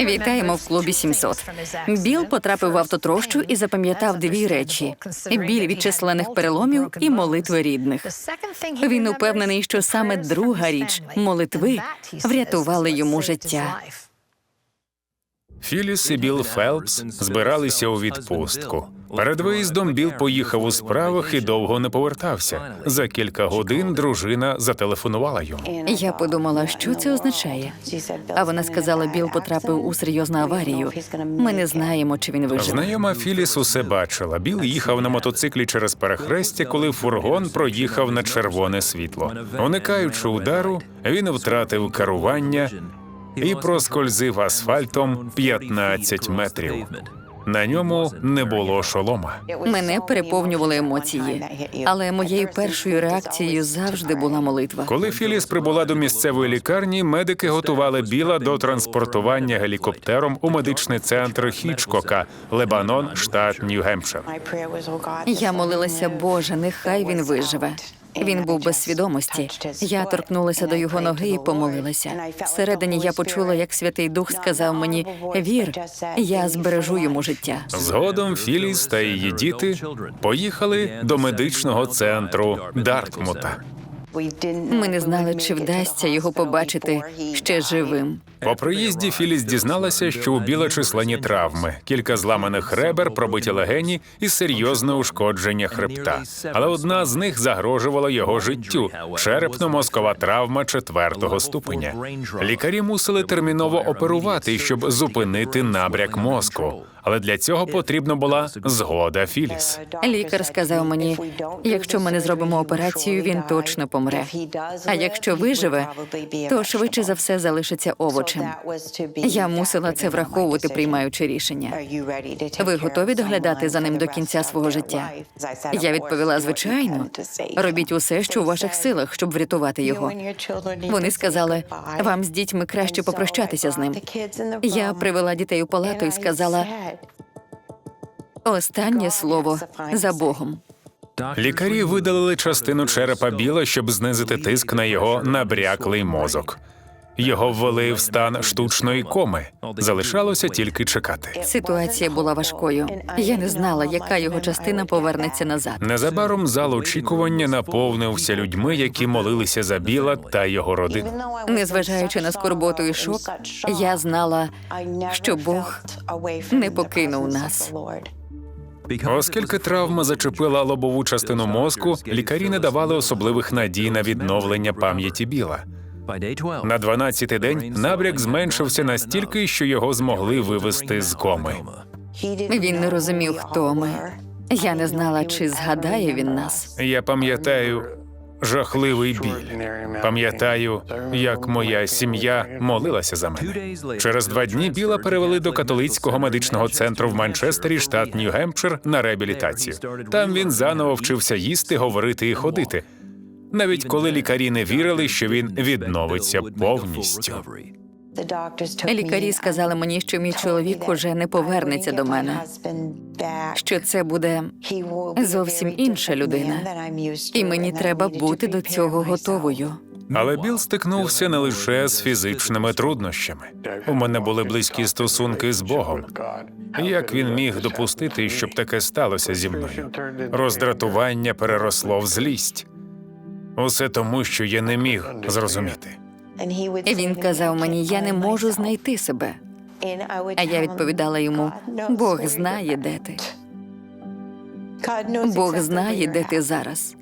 Вітаємо в клубі 700. Біл потрапив в автотрощу і запам'ятав дві речі: біль від численних переломів і молитви рідних. Він упевнений, що саме друга річ молитви врятували йому життя. Філіс і Білл Фелпс збиралися у відпустку. Перед виїздом Біл поїхав у справах і довго не повертався. За кілька годин дружина зателефонувала йому. Я подумала, що це означає. А вона сказала, Біл потрапив у серйозну аварію. Ми не знаємо, чи він виживе. Знайома Філіс усе бачила. Біл їхав на мотоциклі через перехрестя, коли фургон проїхав на червоне світло. Уникаючи удару, він втратив керування і проскользив асфальтом 15 метрів. На ньому не було шолома. Мене переповнювали емоції, але моєю першою реакцією завжди була молитва. Коли Філіс прибула до місцевої лікарні, медики готували біла до транспортування гелікоптером у медичний центр Хічкока, Лебанон, штат Нью-Гемпшир. Я молилася, Боже, нехай він виживе. Він був без свідомості. Я торкнулася до його ноги і помолилася. Всередині я почула, як Святий Дух сказав мені: Вір, я збережу йому життя. Згодом Філіс та її діти поїхали до медичного центру Дартмута. Ми не знали, чи вдасться його побачити ще живим. По приїзді Філіс дізналася, що у біла численні травми, кілька зламаних ребер, пробиті легені і серйозне ушкодження хребта. Але одна з них загрожувала його життю черепно-мозкова травма четвертого ступеня. Лікарі мусили терміново оперувати, щоб зупинити набряк мозку. Але для цього потрібна була згода Філіс. Лікар сказав мені, якщо ми не зробимо операцію, він точно помре. А якщо виживе, то швидше за все залишиться овочем. Я мусила це враховувати, приймаючи рішення. Ви готові доглядати за ним до кінця свого життя? Я відповіла, звичайно. Робіть усе, що у ваших силах, щоб врятувати його. Вони сказали, вам з дітьми краще попрощатися з ним. Я привела дітей у палату і сказала останнє слово за Богом. Лікарі видалили частину черепа біла, щоб знизити тиск на його набряклий мозок. Його ввели в стан штучної коми. Залишалося тільки чекати. Ситуація була важкою. Я не знала, яка його частина повернеться назад. Незабаром зал очікування наповнився людьми, які молилися за біла та його родину. Незважаючи на скорботу і шок, я знала, що Бог не покинув нас. Оскільки травма зачепила лобову частину мозку, лікарі не давали особливих надій на відновлення пам'яті біла. На 12-й день набряк зменшився настільки, що його змогли вивести з коми. Він не розумів, хто ми. Я не знала, чи згадає він нас. Я пам'ятаю жахливий біль. Пам'ятаю, як моя сім'я молилася за мене. Через два дні біла перевели до католицького медичного центру в Манчестері, штат Нью-Гемпшир, на реабілітацію. Там він заново вчився їсти, говорити і ходити. Навіть коли лікарі не вірили, що він відновиться повністю. Лікарі сказали мені, що мій чоловік уже не повернеться до мене, що це буде зовсім інша людина, і мені треба бути до цього готовою. Але Біл стикнувся не лише з фізичними труднощами. У мене були близькі стосунки з Богом. Як він міг допустити, щоб таке сталося зі мною? Роздратування переросло в злість. Усе тому, що я не міг зрозуміти. Він казав мені, я не можу знайти себе. А я відповідала йому: Бог знає, де ти. Бог знає, де ти зараз.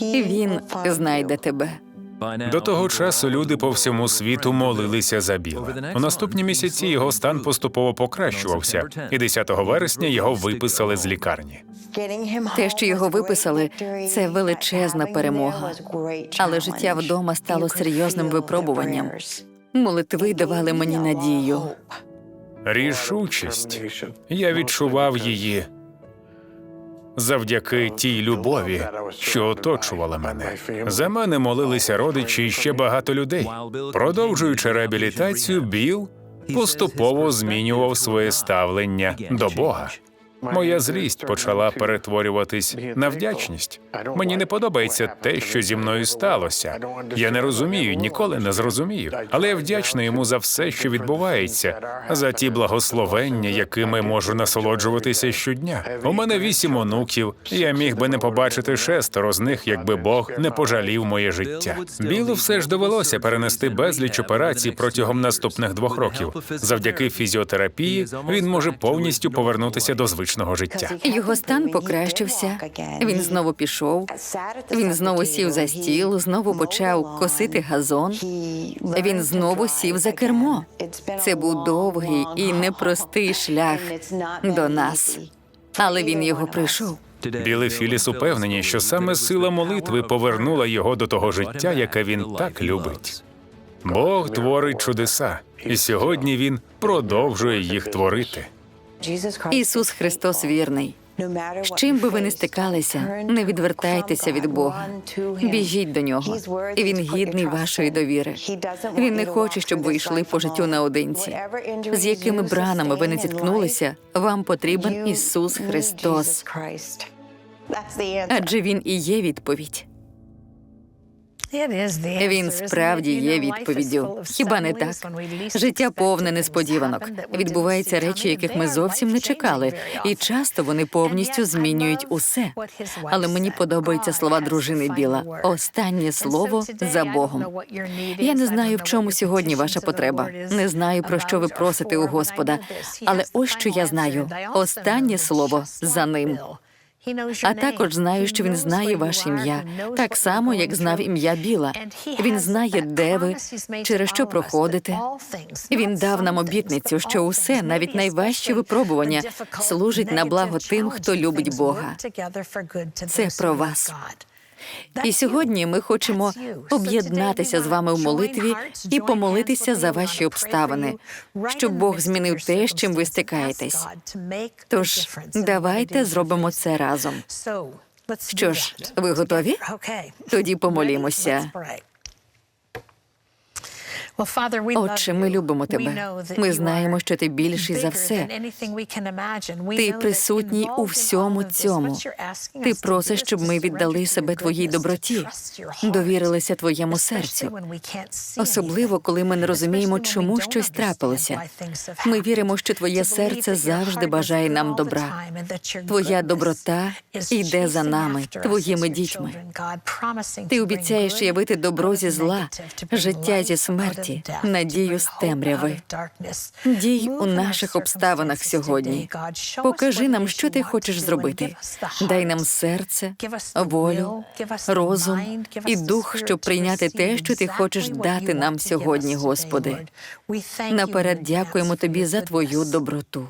І він знайде тебе. До того часу люди по всьому світу молилися за Біла. У наступні місяці його стан поступово покращувався, і 10 вересня його виписали з лікарні. Те, що його виписали, це величезна перемога. Але життя вдома стало серйозним випробуванням. Молитви давали мені надію. Рішучість. Я відчував її завдяки тій любові, що оточувала мене. За мене молилися родичі і ще багато людей. Продовжуючи реабілітацію, Біл поступово змінював своє ставлення до Бога. Моя злість почала перетворюватись на вдячність. Мені не подобається те, що зі мною сталося. Я не розумію, ніколи не зрозумію. Але я вдячний йому за все, що відбувається, за ті благословення, якими можу насолоджуватися щодня. У мене вісім онуків. Я міг би не побачити шестеро з них, якби Бог не пожалів моє життя. Білу все ж довелося перенести безліч операцій протягом наступних двох років. Завдяки фізіотерапії він може повністю повернутися до звичного життя. Його стан покращився. Він знову пішов. Він знову сів за стіл, знову почав косити газон. Він знову сів за кермо. Це був довгий і непростий шлях до нас. Але він його пройшов. Білий Філіс упевнені, що саме сила молитви повернула його до того життя, яке він так любить. Бог творить чудеса, і сьогодні він продовжує їх творити. Ісус Христос вірний. З чим би ви не стикалися, не відвертайтеся від Бога. Біжіть до нього. І він гідний вашої довіри. Він не хоче, щоб ви йшли по життю наодинці. З якими бранами ви не зіткнулися, вам потрібен Ісус Христос. Адже він і є відповідь. Він справді є відповіддю. Хіба не так? Життя повне несподіванок. Відбуваються речі, яких ми зовсім не чекали, і часто вони повністю змінюють усе. Але мені подобаються слова дружини Біла. Останнє слово за Богом. Я не знаю, в чому сьогодні ваша потреба. Не знаю, про що ви просите у Господа. Але ось що я знаю: останнє слово за ним. А також знаю, що він знає ваше ім'я, так само, як знав ім'я Біла. Він знає, де ви, через що проходите. Він дав нам обітницю, що усе, навіть найважчі випробування, служить на благо тим, хто любить Бога. Це про вас. І сьогодні ми хочемо об'єднатися з вами в молитві і помолитися за ваші обставини, щоб Бог змінив те, з чим ви стикаєтесь. Тож давайте зробимо це разом. Що ж, ви готові? Тоді помолімося. Отче, ми любимо тебе. Ми знаємо, що ти більший за все. Ти присутній у всьому цьому. Ти просиш, щоб ми віддали себе твоїй доброті, довірилися твоєму серцю. Особливо, коли ми не розуміємо, чому щось трапилося. Ми віримо, що твоє серце завжди бажає нам добра. Твоя доброта йде за нами, твоїми дітьми. Ти обіцяєш явити добро зі зла, життя зі смерті, надію з темряви. Дій у наших обставинах сьогодні. Покажи нам, що ти хочеш зробити. Дай нам серце, волю, розум і дух, щоб прийняти те, що ти хочеш дати нам сьогодні, Господи. Наперед дякуємо тобі за твою доброту.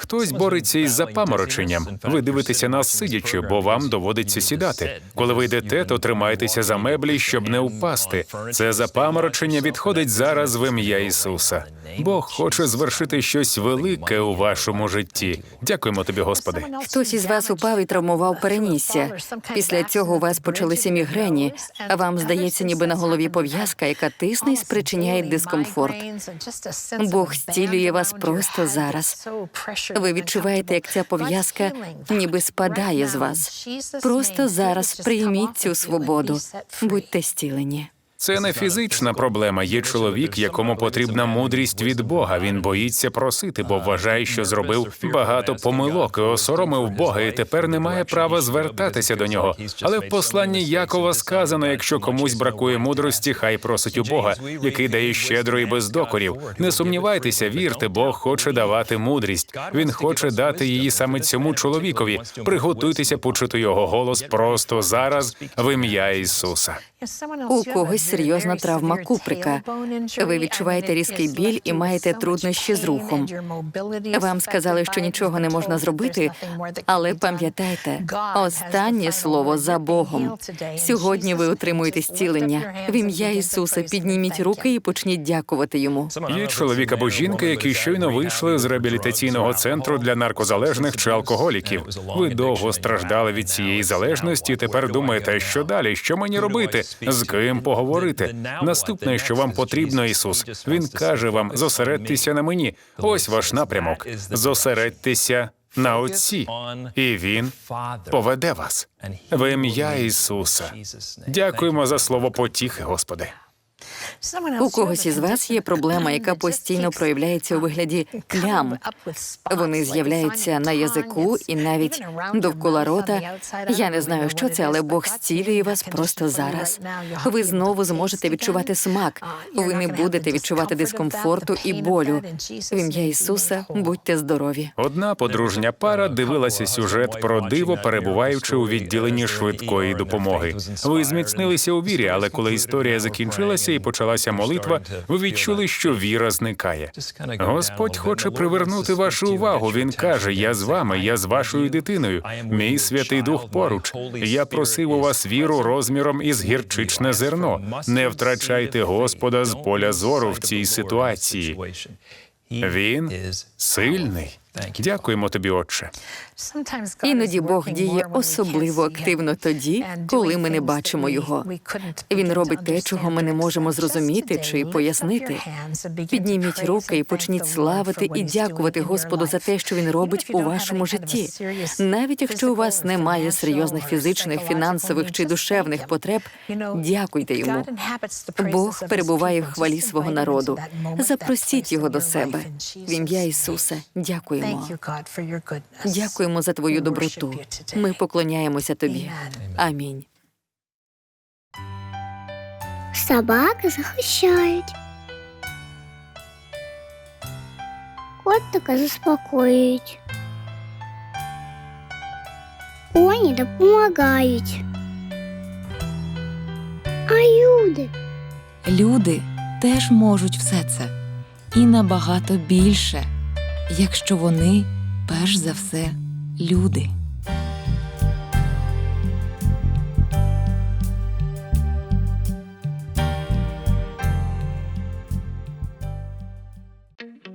Хтось бореться із запамороченням. Ви дивитеся нас сидячи, бо вам доводиться сідати. Коли ви йдете, то тримайтеся за меблі, щоб не впасти. Це запаморочення відходить зараз в ім'я Ісуса. Бог хоче звершити щось велике у вашому житті. Дякуємо тобі, Господи. Хтось із вас упав і травмував перенісся. Після цього у вас почалися мігрені, а вам здається, ніби на голові пов'язка, яка тисне і спричиняє дискомфорт. Бог зцілює вас просто зараз. Ви відчуваєте, як ця пов'язка ніби спадає з вас. Просто зараз прийміть цю свободу, будьте зцілені. Це не фізична проблема. Є чоловік, якому потрібна мудрість від Бога. Він боїться просити, бо вважає, що зробив багато помилок і осоромив Бога, і тепер не має права звертатися до нього. Але в посланні Якова сказано: якщо комусь бракує мудрості, хай просить у Бога, який дає щедро і без докорів. Не сумнівайтеся, вірте, Бог хоче давати мудрість. Він хоче дати її саме цьому чоловікові. Приготуйтеся почути його голос просто зараз в ім'я Ісуса. У когось серйозна травма куприка. Ви відчуваєте різкий біль і маєте труднощі з рухом. Вам сказали, що нічого не можна зробити, але пам'ятайте, останнє слово за Богом. Сьогодні ви отримуєте зцілення. В ім'я Ісуса підніміть руки і почніть дякувати йому. Є чоловік або жінка, які щойно вийшли з реабілітаційного центру для наркозалежних чи алкоголіків. Ви довго страждали від цієї залежності. Тепер думаєте, що далі, що мені робити, з ким поговорити. Наступне, що вам потрібно, Ісус. Він каже вам: зосередьтеся на мені. Ось ваш напрямок. Зосередьтеся на Отці, і Він поведе вас в ім'я Ісуса. Дякуємо за слово потіхи, Господи. У когось із вас є проблема, яка постійно проявляється у вигляді плям. Вони з'являються на язику і навіть довкола рота. Я не знаю, що це, але Бог зцілює вас просто зараз. Ви знову зможете відчувати смак. Ви не будете відчувати дискомфорту і болю. В ім'я Ісуса будьте здорові. Одна подружня пара дивилася сюжет про диво, перебуваючи у відділенні швидкої допомоги. Ви зміцнилися у вірі, але коли історія закінчилася і почалася молитва, ви відчули, що віра зникає. Господь хоче привернути вашу увагу. Він каже: Я з вами, я з вашою дитиною. Мій святий дух поруч. Я просив у вас віру розміром із гірчичне зерно. Не втрачайте Господа з поля зору в цій ситуації. Він сильний. Дякуємо тобі, Отче. Іноді Бог діє особливо активно тоді, коли ми не бачимо його. Він робить те, чого ми не можемо зрозуміти чи пояснити. Підніміть руки і почніть славити і дякувати Господу за те, що він робить у вашому житті. Навіть якщо у вас немає серйозних фізичних, фінансових чи душевних потреб, дякуйте йому. Бог перебуває в хвалі свого народу. Запросіть його до себе. В ім'я Ісуса. Дякуємо. Дякуємо за твою доброту. Ми поклоняємося тобі. Амінь. Собаки захищають. Котика заспокоюють. Коні допомагають. А люди Люди теж можуть все це і набагато більше, якщо вони перш за все люди.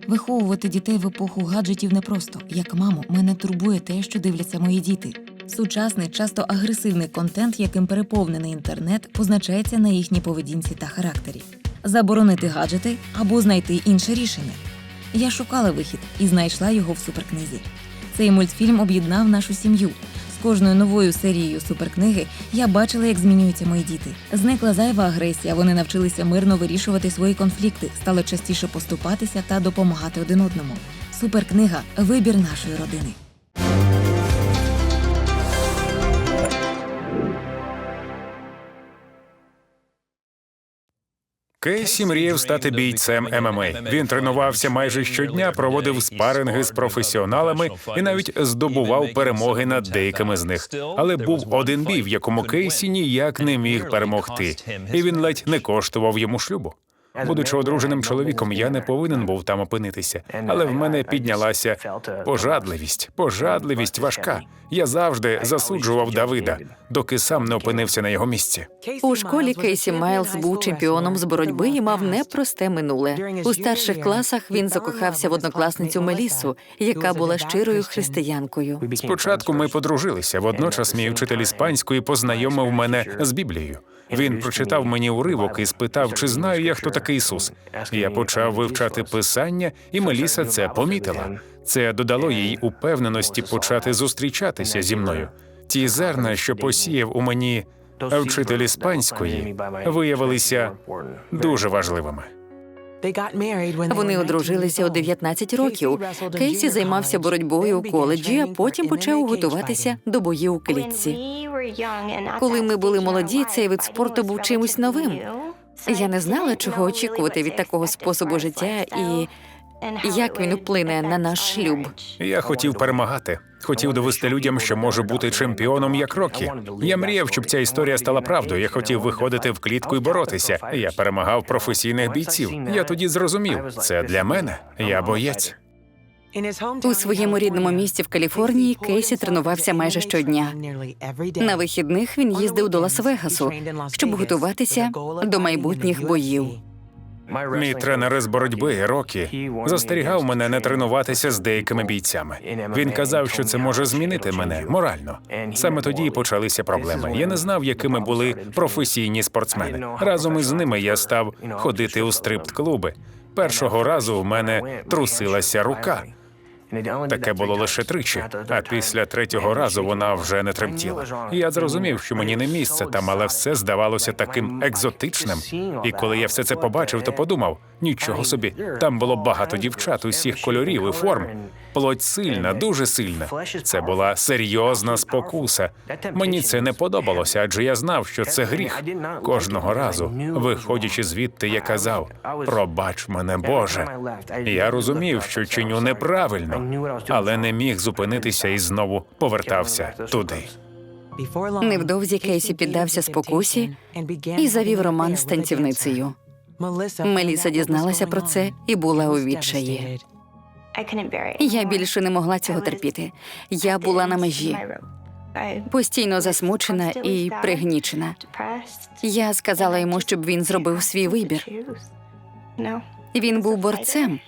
Виховувати дітей в епоху гаджетів непросто. Як маму, мене турбує те, що дивляться мої діти. Сучасний, часто агресивний контент, яким переповнений інтернет, позначається на їхній поведінці та характері. Заборонити гаджети або знайти інше рішення. Я шукала вихід і знайшла його в суперкнизі. Цей мультфільм об'єднав нашу сім'ю. З кожною новою серією суперкниги я бачила, як змінюються мої діти. Зникла зайва агресія. Вони навчилися мирно вирішувати свої конфлікти, стали частіше поступатися та допомагати один одному. Суперкнига вибір нашої родини. Кейсі мріяв стати бійцем ММА. Він тренувався майже щодня, проводив спаринги з професіоналами і навіть здобував перемоги над деякими з них. Але був один бій, в якому Кейсі ніяк не міг перемогти, і він ледь не коштував йому шлюбу. Будучи одруженим чоловіком, я не повинен був там опинитися, але в мене піднялася пожадливість. Пожадливість важка. Я завжди засуджував Давида, доки сам не опинився на його місці. У школі Кейсі Майлз був чемпіоном з боротьби і мав непросте минуле. У старших класах він закохався в однокласницю Мелісу, яка була щирою християнкою. Спочатку ми подружилися. Водночас мій вчитель іспанської познайомив мене з Біблією. Він прочитав мені уривок і спитав, чи знаю я, хто такий Ісус. Я почав вивчати писання, і Меліса це помітила. Це додало їй упевненості почати зустрічатися зі мною. Ті зерна, що посіяв у мені вчитель іспанської, виявилися дуже важливими. Вони одружилися у 19 років. Кейсі займався боротьбою у коледжі, а потім почав готуватися до боїв у клітці. Коли ми були молоді, цей вид спорту був чимось новим. Я не знала, чого очікувати від такого способу життя і як він вплине на наш шлюб. Я хотів перемагати. Хотів довести людям, що можу бути чемпіоном як Рокі. Я мріяв, щоб ця історія стала правдою. Я хотів виходити в клітку і боротися. Я перемагав професійних бійців. Я тоді зрозумів, це для мене. Я боєць. У своєму рідному місті в Каліфорнії Кейсі тренувався майже щодня. На вихідних він їздив до Лас-Вегасу, щоб готуватися до майбутніх боїв. Мій тренер з боротьби Рокі застерігав мене не тренуватися з деякими бійцями. Він казав, що це може змінити мене морально. Саме тоді і почалися проблеми. Я не знав, якими були професійні спортсмени. Разом із ними я став ходити у стрипт клуби. Першого разу в мене трусилася рука. Таке було лише тричі, а після третього разу вона вже не тремтіла. І Я зрозумів, що мені не місце там, але все здавалося таким екзотичним. І коли я все це побачив, то подумав: нічого собі, там було багато дівчат усіх кольорів і форм. Плоть сильна, дуже сильна. Це була серйозна спокуса. Мені це не подобалося, адже я знав, що це гріх. Кожного разу, виходячи звідти, я казав: пробач мене, Боже. Я розумів, що чиню неправильно, але не міг зупинитися і знову повертався туди. Невдовзі Кейсі піддався спокусі і завів роман з танцівницею. Меліса дізналася про це і була у відчаї. Я більше не могла цього терпіти. Я була на межі, постійно засмучена і пригнічена. Я сказала йому, щоб він зробив свій вибір. Він був борцем,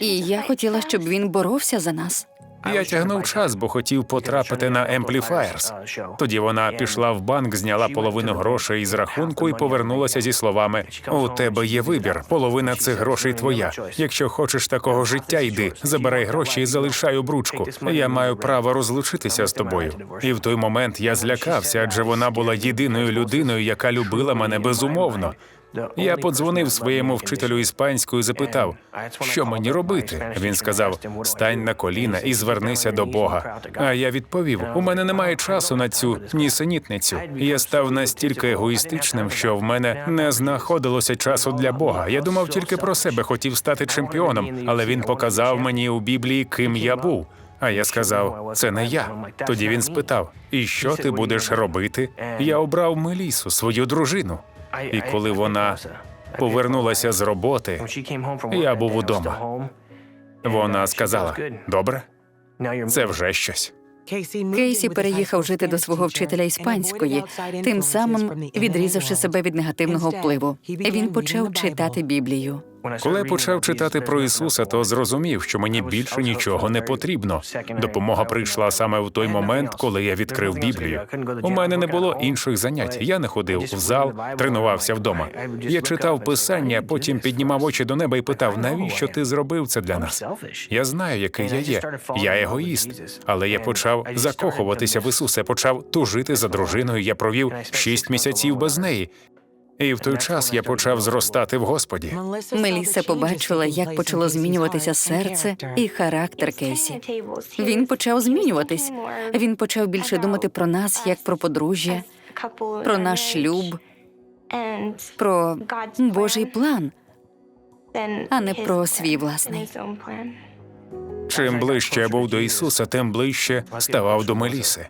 і я хотіла, щоб він боровся за нас. Я тягнув час, бо хотів потрапити на Amplifiers. Тоді вона пішла в банк, зняла половину грошей із рахунку і повернулася зі словами: у тебе є вибір, половина цих грошей твоя. Якщо хочеш такого життя, йди, забирай гроші і залишай обручку. Я маю право розлучитися з тобою. І в той момент я злякався, адже вона була єдиною людиною, яка любила мене безумовно. Я подзвонив своєму вчителю іспанською і запитав, що мені робити. Він сказав: стань на коліна і звернися до Бога. А я відповів: у мене немає часу на цю нісенітницю. Я став настільки егоїстичним, що в мене не знаходилося часу для Бога. Я думав тільки про себе, хотів стати чемпіоном, але він показав мені у Біблії, ким я був. А я сказав, це не я. Тоді він спитав: І що ти будеш робити? Я обрав Мелісу, свою дружину. І коли вона повернулася з роботи, я був удома. Вона сказала: добре, це вже щось. Кейсі переїхав жити до свого вчителя іспанської, тим самим відрізавши себе від негативного впливу. Він почав читати Біблію. Коли я почав читати про Ісуса, то зрозумів, що мені більше нічого не потрібно. Допомога прийшла саме в той момент, коли я відкрив Біблію. У мене не було інших занять. Я не ходив в зал, тренувався вдома. Я читав писання, потім піднімав очі до неба і питав: навіщо ти зробив це для нас? Я знаю, який я є. Я егоїст, але я почав закохуватися в Ісуса, почав тужити за дружиною. Я провів шість місяців без неї. І в той час я почав зростати в Господі. Меліса побачила, як почало змінюватися серце і характер Кейсі. Він почав змінюватись. Він почав більше думати про нас як про подружжя, про наш шлюб, про Божий план. а не про свій власний. Чим ближче я був до Ісуса, тим ближче ставав до Меліси.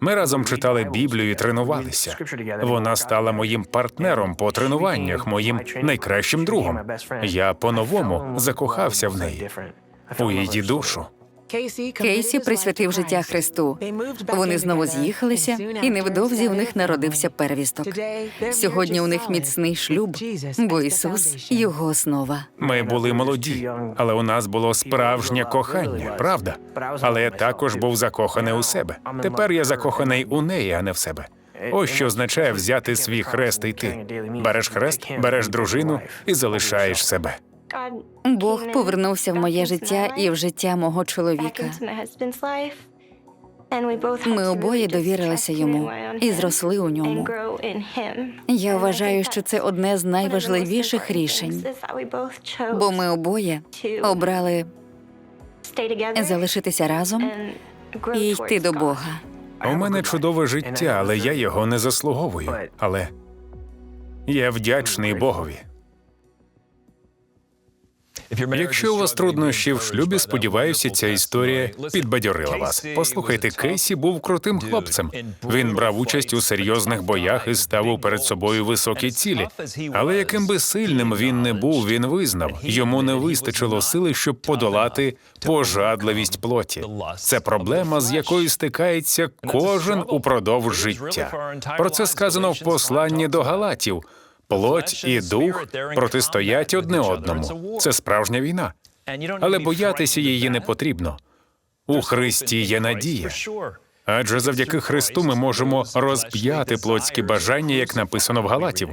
Ми разом читали Біблію і тренувалися. Вона стала моїм партнером по тренуваннях, моїм найкращим другом. Я по-новому закохався в неї, у її душу. Кейсі присвятив життя Христу. Вони знову з'їхалися, і невдовзі у них народився первісток. Сьогодні у них міцний шлюб, бо Ісус його основа. Ми були молоді, але у нас було справжнє кохання, правда? Але я також був закоханий у себе. Тепер я закоханий у неї, а не в себе. Ось що означає взяти свій хрест і йти. Береш хрест, береш дружину і залишаєш себе. Бог повернувся в моє життя і в життя мого чоловіка. Ми обоє довірилися йому і зросли у ньому. Я вважаю, що це одне з найважливіших рішень, бо ми обоє обрали залишитися разом і йти до Бога. У мене чудове життя, але я його не заслуговую. Але я вдячний Богові. Якщо у вас труднощі в шлюбі, сподіваюся, ця історія підбадьорила вас. Послухайте, Кейсі був крутим хлопцем. Він брав участь у серйозних боях і ставив перед собою високі цілі. Але яким би сильним він не був, він визнав, йому не вистачило сили, щоб подолати пожадливість плоті. Це проблема, з якою стикається кожен упродовж життя. Про це сказано в посланні до Галатів. Плоть і дух протистоять одне одному. Це справжня війна. Але боятися її не потрібно. У Христі є надія. Адже завдяки Христу ми можемо розп'яти плотські бажання, як написано в Галатів.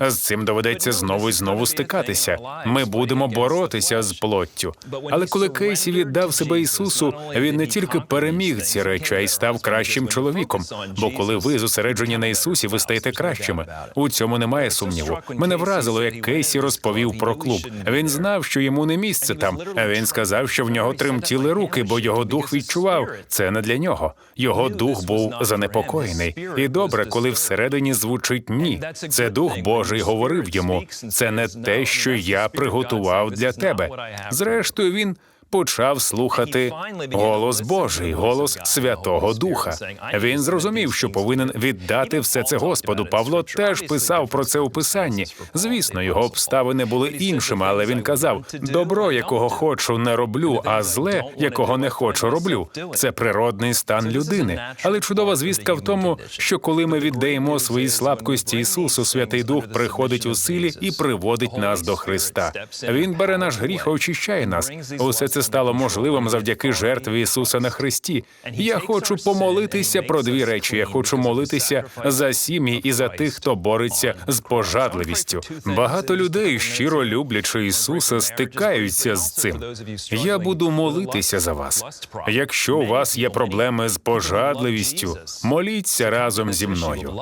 З цим доведеться знову і знову стикатися. Ми будемо боротися з плоттю. Але коли Кейсі віддав себе Ісусу, він не тільки переміг ці речі, а й став кращим чоловіком. Бо коли ви зосереджені на Ісусі, ви стаєте кращими. У цьому немає сумніву. Мене вразило, як Кейсі розповів про клуб. Він знав, що йому не місце там. Він сказав, що в нього тремтіли руки, бо його дух відчував. Це не для нього. Його дух був занепокоєний. І добре, коли всередині звучить ні. Це дух Божий говорив йому. Це не те, що я приготував для тебе. Зрештою, він почав слухати голос Божий, голос Святого Духа. Він зрозумів, що повинен віддати все це Господу. Павло теж писав про це у писанні. Звісно, його обставини були іншими, але він казав: добро, якого хочу, не роблю, а зле, якого не хочу, роблю. Це природний стан людини. Але чудова звістка в тому, що коли ми віддаємо свої слабкості Ісусу, Святий Дух приходить у силі і приводить нас до Христа. Він бере наш гріх, очищає нас. Усе це стало можливим завдяки жертві Ісуса на Христі. Я хочу помолитися про дві речі. Я хочу молитися за сім'ї і за тих, хто бореться з пожадливістю. Багато людей, щиро люблячи Ісуса, стикаються з цим. Я буду молитися за вас. Якщо у вас є проблеми з пожадливістю, моліться разом зі мною.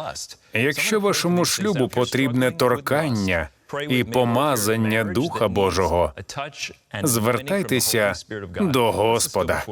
Якщо вашому шлюбу потрібне торкання і помазання Духа Божого, звертайтеся до Господа.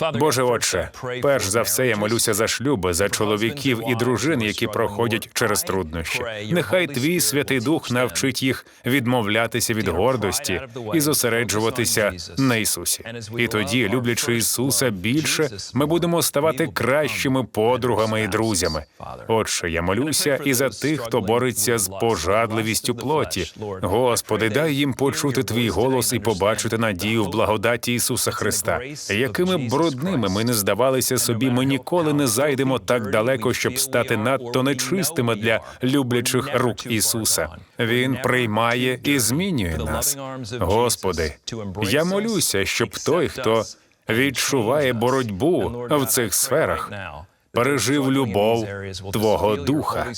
Боже Отче, перш за все я молюся за шлюби, за чоловіків і дружин, які проходять через труднощі. Нехай твій святий дух навчить їх відмовлятися від гордості і зосереджуватися на Ісусі. І тоді, люблячи Ісуса більше, ми будемо ставати кращими подругами і друзями. Отче, я молюся і за тих, хто бореться з пожадливістю плоті. Господи, дай їм почути твій голос і побачити надію в благодаті Ісуса Христа. Якими б брудними ми не здавалися собі, ми ніколи не зайдемо так далеко, щоб стати надто нечистими для люблячих рук Ісуса. Він приймає і змінює нас. Господи, я молюся, щоб той, хто відчуває боротьбу в цих сферах, пережив любов Твого Духа,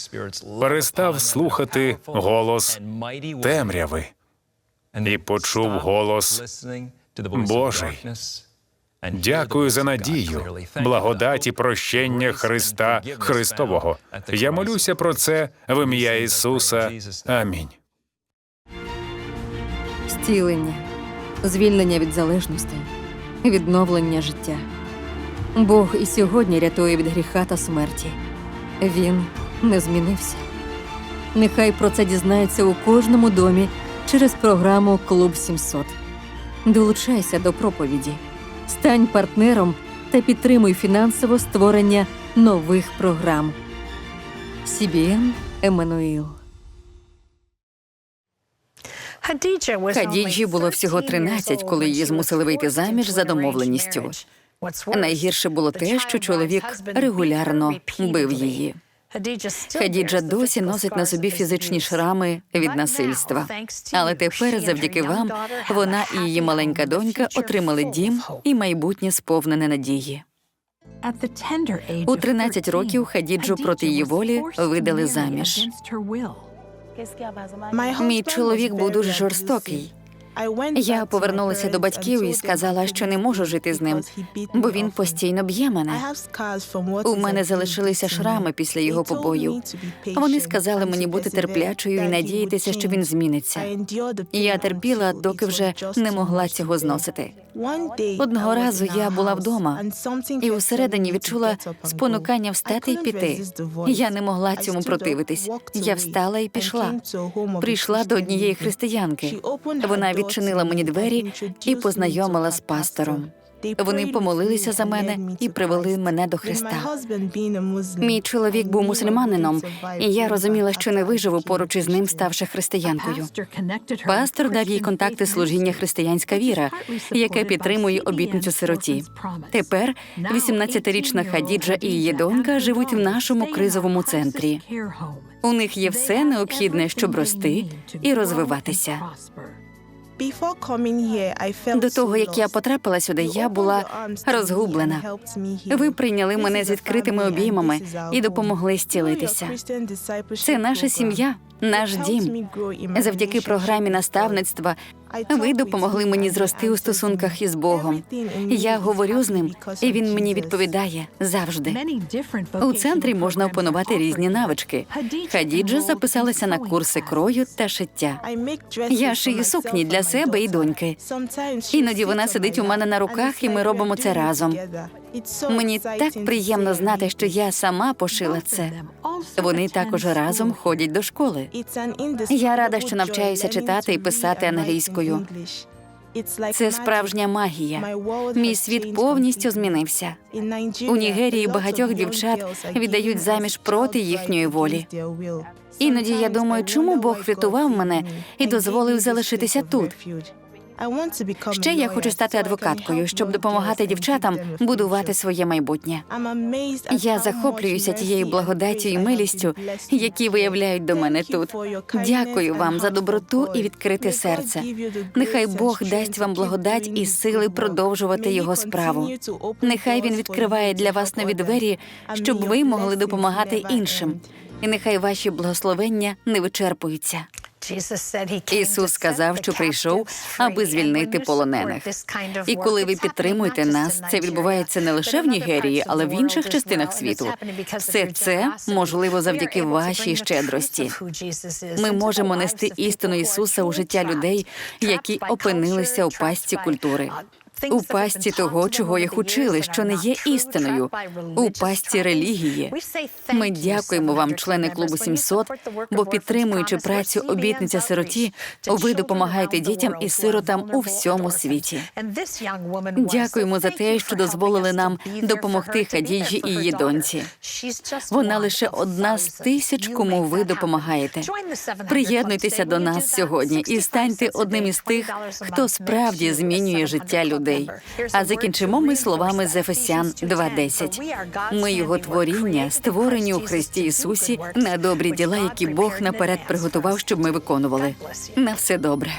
перестав слухати голос темряви і почув голос Божий. Дякую за надію, благодаті, прощення Христа Христового. Я молюся про це в ім'я Ісуса. Амінь. Зцілення, звільнення від залежностей, відновлення життя. Бог і сьогодні рятує від гріха та смерті. Він не змінився. Нехай про це дізнається у кожному домі через програму Клуб 700. Долучайся до проповіді, стань партнером та підтримуй фінансово створення нових програм. CBN Еммануїл. Хадіджі було всього 13, коли її змусили вийти заміж за домовленістю. Найгірше було те, що чоловік регулярно бив її. Хадіджа досі носить на собі фізичні шрами від насильства. Але тепер, завдяки вам, вона і її маленька донька отримали дім і майбутнє сповнене надії. У 13 років Хадіджу проти її волі видали заміж. Мій чоловік був дуже жорстокий. Я повернулася до батьків і сказала, що не можу жити з ним, бо він постійно б'є мене. У мене залишилися шрами після його побою. Вони сказали мені бути терплячою і надіятися, що він зміниться. Я терпіла, доки вже не могла цього зносити. Одного разу я була вдома І усередині відчула спонукання встати і піти. Я не могла цьому противитись. Я встала і пішла. Прийшла до однієї християнки. Вона відчинила мені двері і познайомила з пастором. Вони помолилися за мене і привели мене до Христа. Мій чоловік був мусульманином, і я розуміла, що не виживу поруч із ним, ставши християнкою. Пастор дав їй контакти служіння християнська віра, яке підтримує обітницю сироті. Тепер 18-річна Хадіджа і її донька живуть в нашому кризовому центрі. У них є все необхідне, щоб рости і розвиватися. До того, як я потрапила сюди, я була розгублена. Ви прийняли мене з відкритими обіймами і допомогли зцілитися. Це наша сім'я, наш дім. Завдяки програмі наставництва ви допомогли мені зрости у стосунках із Богом. Я говорю з ним, і він мені відповідає завжди. У центрі можна опанувати різні навички. Хадіджа записалася на курси крою та шиття. Я шию сукні для себе і доньки. Іноді вона сидить у мене на руках, і ми робимо це разом. Мені так приємно знати, що я сама пошила це. Вони також разом ходять до школи. Я рада, що навчаюся читати і писати англійською. Це справжня магія. Мій світ повністю змінився. У Нігерії багатьох дівчат віддають заміж проти їхньої волі. Іноді я думаю, чому Бог врятував мене і дозволив залишитися тут. Ще я хочу стати адвокаткою, щоб допомагати дівчатам будувати своє майбутнє. Я захоплююся тією благодаттю і милістю, які виявляють до мене тут. Дякую вам за доброту і відкрите серце. Нехай Бог дасть вам благодать і сили продовжувати його справу. Нехай він відкриває для вас нові двері, щоб ви могли допомагати іншим. І нехай ваші благословення не вичерпуються. Ісус сказав, що прийшов, аби звільнити полонених. І коли ви підтримуєте нас, це відбувається не лише в Нігерії, але в інших частинах світу. Все це можливо завдяки вашій щедрості. Ми можемо нести істину Ісуса у життя людей, які опинилися у пастці культури. У пастці того, чого їх учили, що не є істиною, у пастці релігії. Ми дякуємо вам, члени клубу 700, бо підтримуючи працю обітниця сироті, ви допомагаєте дітям і сиротам у всьому світі. Дякуємо за те, що дозволили нам допомогти Хадіджі і її доньці. Вона лише одна з тисяч, кому ви допомагаєте. Приєднуйтеся до нас сьогодні і станьте одним із тих, хто справді змінює життя людей. А закінчимо ми словами з Ефесян 2.10. Ми його творіння, створені у Христі Ісусі на добрі діла, які Бог наперед приготував, щоб ми виконували. На все добре.